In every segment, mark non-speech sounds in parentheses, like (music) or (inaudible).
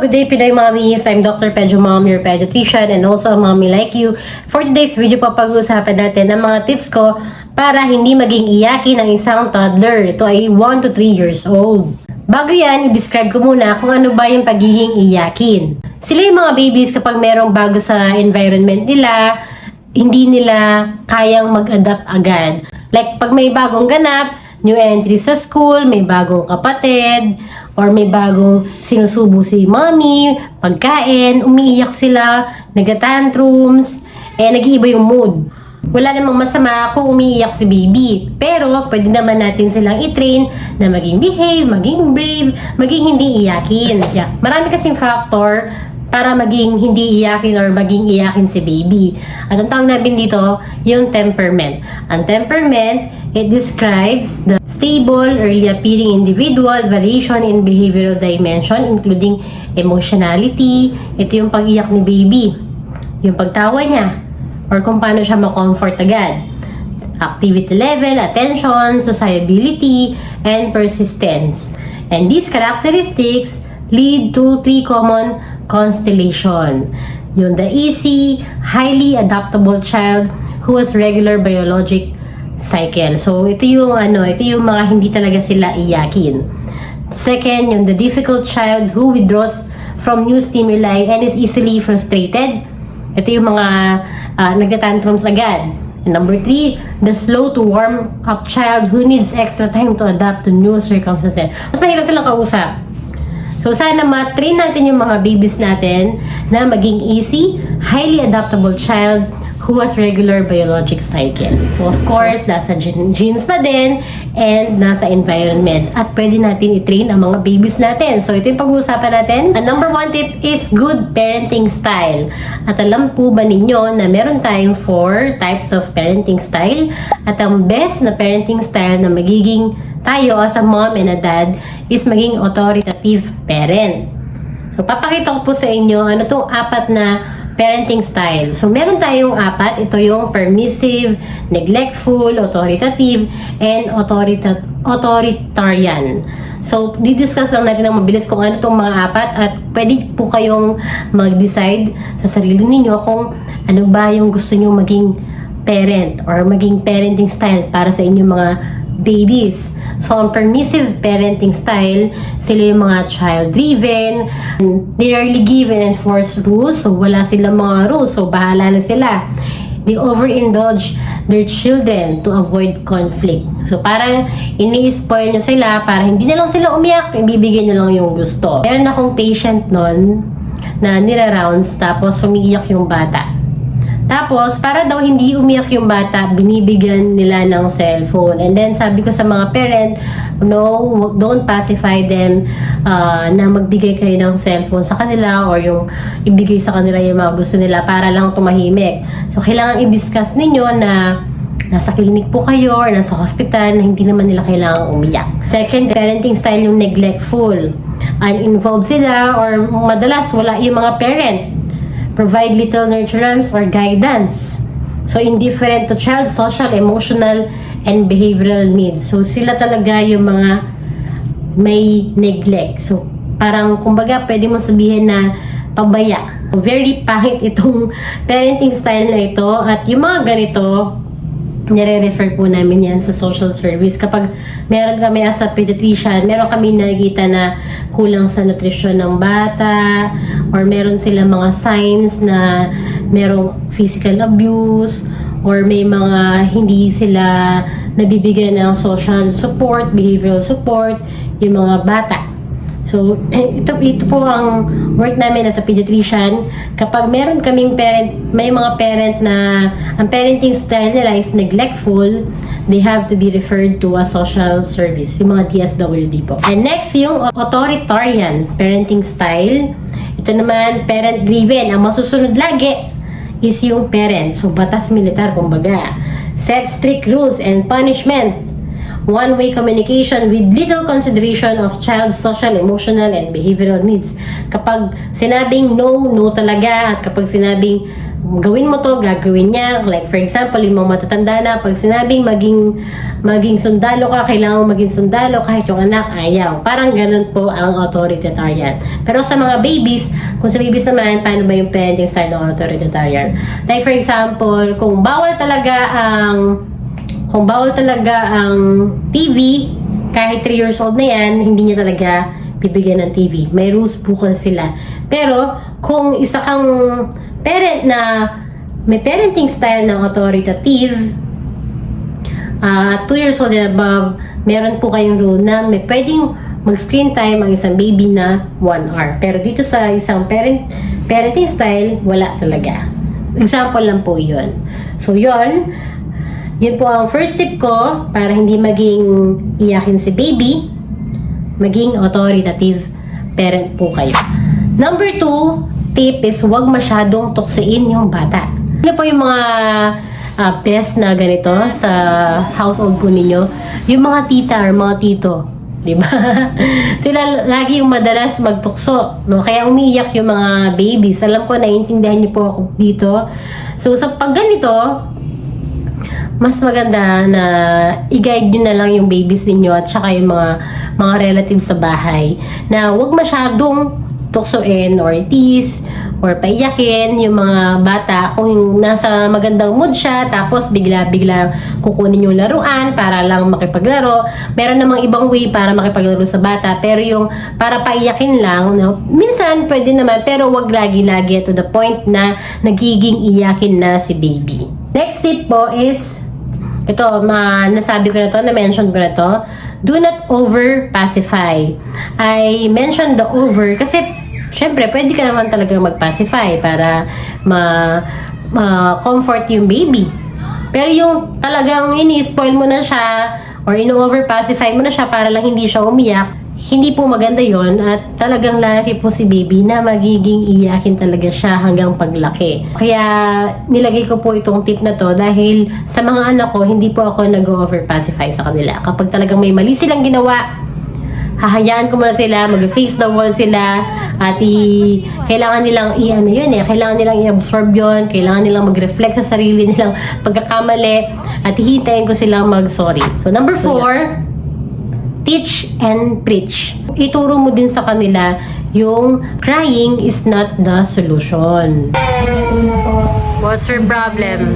good day Pinoy Mommies. I'm Dr. Pedro Mom, your pediatrician and also a mommy like you. For today's video po, pag-uusapan natin ang mga tips ko para hindi maging iyakin ang isang toddler. Ito ay 1 to 3 years old. Bago yan, i-describe ko muna kung ano ba yung pagiging iyakin. Sila yung mga babies kapag merong bago sa environment nila, hindi nila kayang mag-adapt agad. Like, pag may bagong ganap, new entry sa school, may bagong kapatid, or may bagong sinusubo si mommy, pagkain, umiiyak sila, nagatantrums, eh, nag-iiba yung mood. Wala namang masama kung umiiyak si baby. Pero, pwede naman natin silang i-train na maging behave, maging brave, maging hindi iyakin. Yeah. Marami kasing factor para maging hindi iyakin or maging iyakin si baby. At ang tawag natin dito, yung temperament. Ang temperament, it describes the stable, early appearing individual, variation in behavioral dimension, including emotionality. Ito yung pag-iyak ni baby. Yung pagtawa niya. Or kung paano siya ma-comfort agad. Activity level, attention, sociability, and persistence. And these characteristics lead to three common constellation. Yung the easy, highly adaptable child who has regular biologic cycle. So, ito yung ano, ito yung mga hindi talaga sila iyakin. Second, yung the difficult child who withdraws from new stimuli and is easily frustrated. Ito yung mga uh, nagtatantrums agad. And number three, the slow to warm up child who needs extra time to adapt to new circumstances. Mas mahirap silang kausap. So, sana ma-train natin yung mga babies natin na maging easy, highly adaptable child who has regular biologic cycle. So, of course, nasa gen- genes pa din and nasa environment. At pwede natin i-train ang mga babies natin. So, ito yung pag-uusapan natin. Ang number one tip is good parenting style. At alam po ba ninyo na meron tayong four types of parenting style? At ang best na parenting style na magiging tayo as a mom and a dad is maging authoritative parent. So, papakita ko po sa inyo ano tong apat na parenting style. So, meron tayong apat. Ito yung permissive, neglectful, authoritative, and authorita- authoritarian. So, didiscuss lang natin ng mabilis kung ano itong mga apat at pwede po kayong mag-decide sa sarili ninyo kung ano ba yung gusto nyo maging parent or maging parenting style para sa inyong mga babies. So, ang permissive parenting style, sila yung mga child-driven, they rarely give and enforce rules, so wala silang mga rules, so bahala na sila. They overindulge their children to avoid conflict. So, parang ini-spoil nyo sila para hindi na lang sila umiyak, ibibigay nyo lang yung gusto. Meron akong patient nun na nira-rounds tapos umiiyak yung bata. Tapos, para daw hindi umiyak yung bata, binibigyan nila ng cellphone. And then, sabi ko sa mga parent, no, don't pacify them uh, na magbigay kayo ng cellphone sa kanila or yung ibigay sa kanila yung mga gusto nila para lang tumahimik. So, kailangan i-discuss ninyo na nasa clinic po kayo or nasa hospital na hindi naman nila kailangang umiyak. Second, parenting style yung neglectful. Uninvolved sila or madalas wala yung mga parent provide little nurturance or guidance. So, indifferent to child social, emotional, and behavioral needs. So, sila talaga yung mga may neglect. So, parang, kumbaga, pwede mo sabihin na pabaya. Very pangit itong (laughs) parenting style na ito. At yung mga ganito, nire-refer po namin yan sa social service. Kapag meron kami as a pediatrician, meron kami nakikita na kulang sa nutrisyon ng bata, or meron sila mga signs na merong physical abuse, or may mga hindi sila nabibigyan ng social support, behavioral support, yung mga bata. So, (clears throat) ito, ito po ang work namin as a pediatrician. Kapag meron kaming parent, may mga parent na ang parenting style nila is neglectful, they have to be referred to a social service, yung mga DSWD po. And next, yung authoritarian parenting style. Ito naman, parent-driven. Ang masusunod lagi is yung parent. So, batas militar, kumbaga. Set strict rules and punishment one-way communication with little consideration of child's social, emotional, and behavioral needs. Kapag sinabing no, no talaga. At kapag sinabing gawin mo to, gagawin niya. Like for example, yung mga matatanda na, pag sinabing maging, maging sundalo ka, kailangan maging sundalo kahit yung anak, ayaw. Parang ganun po ang authoritarian. Pero sa mga babies, kung sa babies naman, paano ba yung parenting style ng authoritarian? Like for example, kung bawal talaga ang kung bawal talaga ang TV, kahit 3 years old na yan, hindi niya talaga bibigyan ng TV. May rules kasi sila. Pero, kung isa kang parent na may parenting style ng authoritative, at 2 years old and above, meron po kayong rule na may pwedeng mag-screen time ang isang baby na 1 hour. Pero dito sa isang parent, parenting style, wala talaga. Example lang po yun. So, yun. Yun po ang first tip ko para hindi maging iyakin si baby, maging authoritative parent po kayo. Number two, tip is huwag masyadong tuksuin yung bata. Ano po yung mga uh, best na ganito sa household po ninyo? Yung mga tita or mga tito, di ba? (laughs) Sila lagi yung madalas magtukso. No? Kaya umiiyak yung mga babies. Alam ko, naiintindihan niyo po ako dito. So, sa pag ganito, mas maganda na i-guide nyo na lang yung babies ninyo at saka yung mga mga relatives sa bahay na huwag masyadong tuksoin or tease or paiyakin yung mga bata kung nasa magandang mood siya tapos bigla-bigla kukunin yung laruan para lang makipaglaro. Meron namang ibang way para makipaglaro sa bata pero yung para paiyakin lang, no? minsan pwede naman pero wag lagi-lagi to the point na nagiging iyakin na si baby. Next tip po is ito, ma nasabi ko na to, na-mention ko na to, do not over pacify. I mentioned the over kasi syempre pwede ka naman talaga mag-pacify para ma ma-comfort yung baby. Pero yung talagang ini-spoil mo na siya or ino-over pacify mo na siya para lang hindi siya umiyak, hindi po maganda yon at talagang lalaki po si baby na magiging iyakin talaga siya hanggang paglaki. Kaya nilagay ko po itong tip na to dahil sa mga anak ko, hindi po ako nag-over pacify sa kanila. Kapag talagang may mali silang ginawa, hahayaan ko muna sila, mag-face the wall sila, at i, kailangan nilang i, ano yun eh, kailangan nilang i-absorb yun, kailangan nilang mag-reflect sa sarili nilang pagkakamali, at hihintayin ko silang mag-sorry. So, number four, teach and preach. Ituro mo din sa kanila yung crying is not the solution. What's your problem?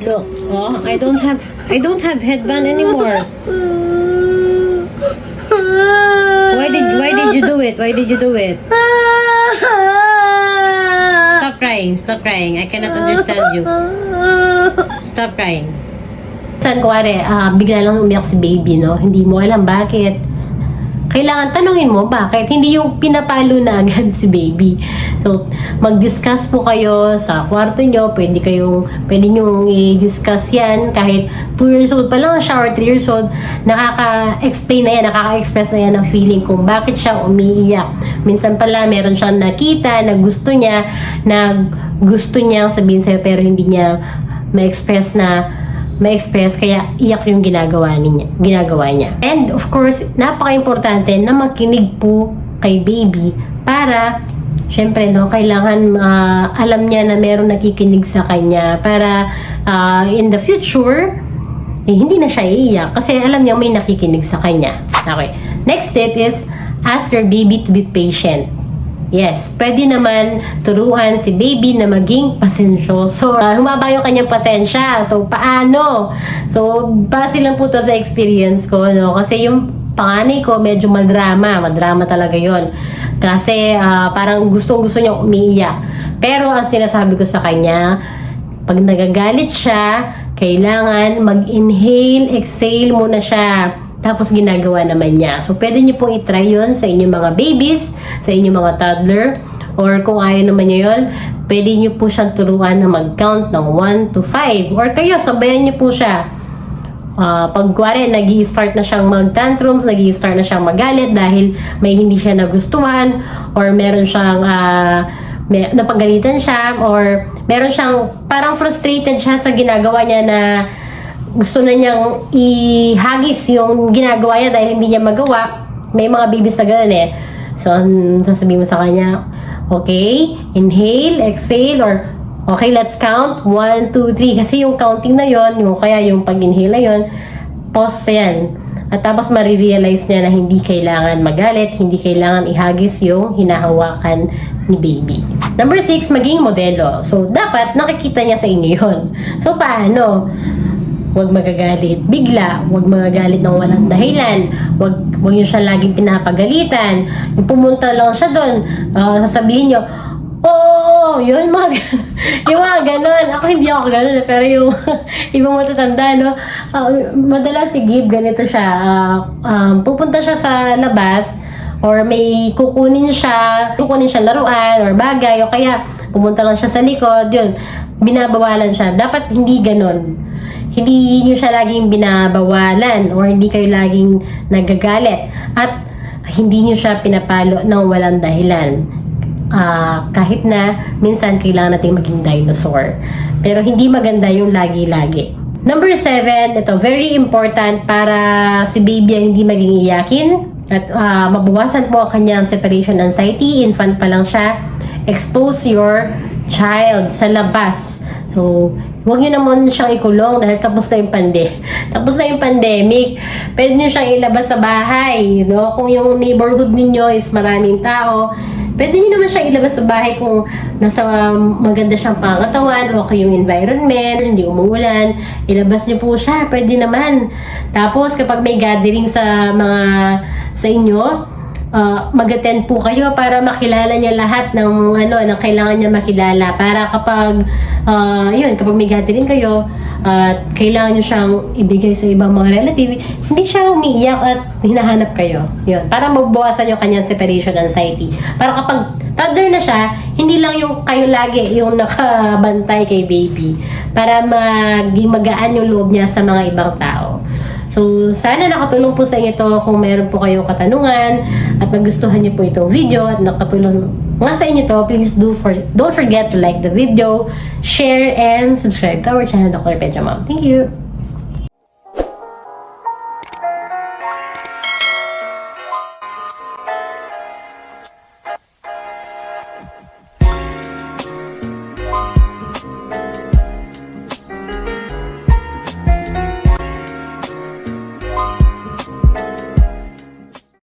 Look, oh, I don't have I don't have headband anymore. Why did why did you do it? Why did you do it? Stop crying, stop crying. I cannot understand you. Stop crying. San kuwari, ah, bigla lang umiyak si baby, no? Hindi mo alam bakit. Kailangan tanungin mo bakit hindi yung pinapalo na agad (laughs) si baby. So, mag-discuss po kayo sa kwarto nyo. Pwede kayong, pwede nyo i-discuss yan kahit 2 years old pa lang siya or 3 years old. Nakaka-explain na yan, nakaka-express na yan ng feeling kung bakit siya umiiyak. Minsan pala, meron siyang nakita na gusto niya, na gusto niya sabihin sa'yo pero hindi niya ma-express na ma-express kaya iyak yung ginagawa niya, ginagawa niya. And of course, napaka-importante na makinig po kay baby para syempre no, kailangan ah, alam niya na meron nakikinig sa kanya para ah, in the future eh, hindi na siya iiyak kasi alam niya may nakikinig sa kanya. Okay. Next step is ask your baby to be patient. Yes, pwede naman turuan si baby na maging pasensyoso. Uh, humaba yung kanyang pasensya. So, paano? So, base lang po to sa experience ko, no? Kasi yung panganay ko, medyo madrama. Madrama talaga yon Kasi, ah, parang gustong-gusto niya umiiyak. Pero, ang sinasabi ko sa kanya, pag nagagalit siya, kailangan mag-inhale, exhale muna siya. Tapos ginagawa naman niya. So, pwede niyo pong itry yun sa inyong mga babies, sa inyong mga toddler, or kung ayaw naman niyo yun, pwede niyo po siyang turuan na mag-count ng 1 to 5. Or kayo, sabayan niyo po siya. Ah, pag kuwari, nag start na siyang mag-tantrums, nag start na siyang magalit dahil may hindi siya nagustuhan, or meron siyang ah, may, napagalitan siya, or meron siyang parang frustrated siya sa ginagawa niya na gusto na niyang ihagis yung ginagawa niya dahil hindi niya magawa. May mga babies na ganun eh. So, sasabihin mo sa kanya, okay, inhale, exhale, or okay, let's count. 1, 2, 3. Kasi yung counting na yon yung kaya yung pag-inhale na yon pause yan. At tapos marirealize niya na hindi kailangan magalit, hindi kailangan ihagis yung hinahawakan ni baby. Number six, maging modelo. So, dapat nakikita niya sa inyo yun. So, paano? Huwag magagalit bigla, huwag magagalit ng walang dahilan, huwag, huwag niyo siya laging pinapagalitan. Yung pumunta lang siya doon, ah, sasabihin niyo, Oo, yun, mga (laughs) gan- yung mga ganon. Ako hindi ako ganon, eh, pero yung (laughs) ibang matatanda, no? Ah, madalas si Gib, ganito siya. ah, um, pupunta siya sa labas, or may kukunin siya, kukunin siya laruan, or bagay, o kaya pumunta lang siya sa likod, yun, binabawalan siya. Dapat hindi ganon hindi nyo siya laging binabawalan or hindi kayo laging nagagalit at hindi nyo siya pinapalo ng walang dahilan. Ah, kahit na minsan kailangan natin maging dinosaur. Pero hindi maganda yung lagi-lagi. Number seven, ito very important para si baby ay hindi maging iyakin at ah, mabawasan po ang kanyang separation anxiety. Infant pa lang siya. Expose your child sa labas. So, huwag niyo naman siyang ikulong dahil tapos na yung pande. Tapos na yung pandemic. Pwede niyo siyang ilabas sa bahay. No? Kung yung neighborhood ninyo is maraming tao, pwede niyo naman siyang ilabas sa bahay kung nasa um, maganda siyang pangatawan, okay yung environment, hindi umuulan. Ilabas niyo po siya. Pwede naman. Tapos, kapag may gathering sa mga sa inyo, uh, mag-attend po kayo para makilala niya lahat ng ano ng kailangan niya makilala. Para kapag uh, yun kapag may gathering kayo at kailangan niyo siyang ibigay sa ibang mga relative hindi siya umiiyak at hinahanap kayo. Yun para mabawasan yung kanyang separation anxiety. Para kapag toddler na siya hindi lang yung kayo lagi yung (laughs) nakabantay kay baby. Para maging magaan yung loob niya sa mga ibang tao So, sana nakatulong po sa inyo to kung meron po kayong katanungan at nagustuhan niyo po itong video at nakatulong nga sa inyo to, please do for don't forget to like the video, share, and subscribe to our channel, Dr. Pedro Mom. Thank you!